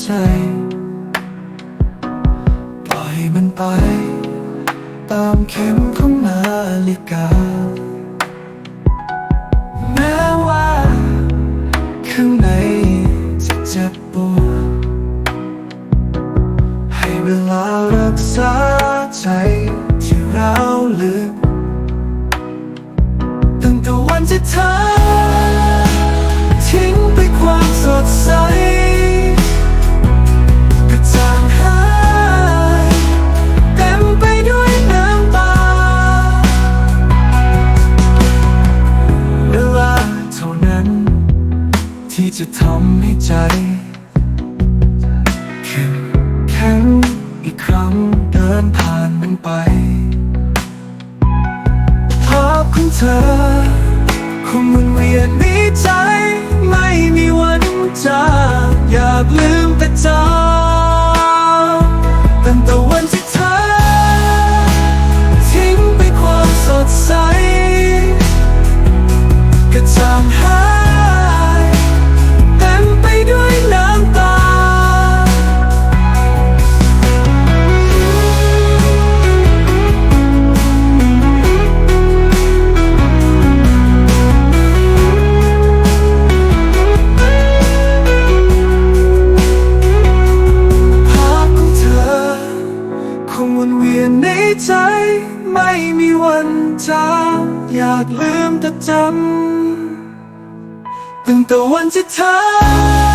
ใจ ปล่อยมันไป ตามเข็มของนาฬิกา แม้ว่าข้างในจะเจ็บปวดให้เวลารักษาใจที่เราวลึกตั้งแต่วันที่เธอ ทำให้ใจเข้มแข็งอีกครั้งเดินผ่านมันไป ภาพของเธอคงมันเวียนในใจ เวียนในใจ ไม่มีวันจางอยากลืมแต่จำตั้งแต่วันที่เธอ